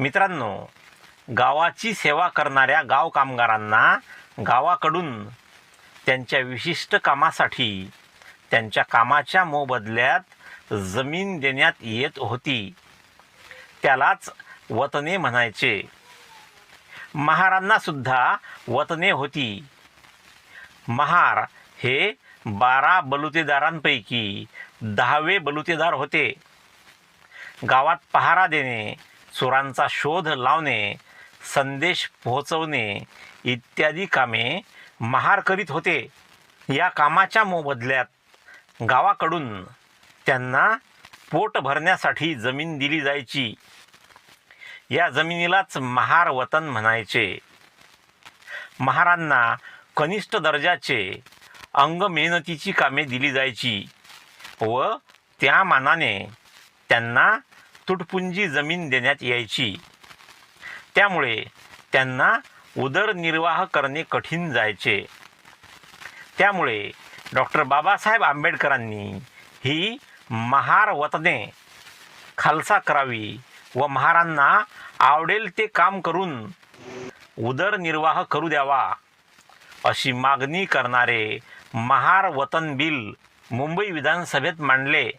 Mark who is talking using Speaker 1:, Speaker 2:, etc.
Speaker 1: मित्रांनो गावाची सेवा करणाऱ्या गाव कामगारांना गावाकडून त्यांच्या विशिष्ट कामासाठी त्यांच्या कामाच्या मोबदल्यात जमीन देण्यात येत होती. त्यालाच वतने म्हणायचे. महारांना सुद्धा वतने होती. महार हे बारा बलुतेदारांपैकी दहावे बलुतेदार होते. गावात पहारा देणे चोरांचा शोध लावणे संदेश पोहोचवणे इत्यादी कामे महार करीत होते. या कामाच्या मोबदल्यात गावाकडून त्यांना पोट भरण्यासाठी जमीन दिली जायची. या जमिनीलाच महार वतन म्हणायचे. महारांना कनिष्ठ दर्जाचे अंग मेहनतीची कामे दिली जायची व त्या मानाने त्यांना तुटपुंजी जमीन देण्यात यायची. त्यामुळे त्यांना उदरनिर्वाह करणे कठीण जायचे. त्यामुळे डॉक्टर बाबासाहेब आंबेडकरांनी ही महार वतने खालसा करावी व महारांना आवडेल ते काम करून उदरनिर्वाह करू द्यावा अशी मागणी करणारे महार वतन बिल मुंबई विधानसभेत मांडले.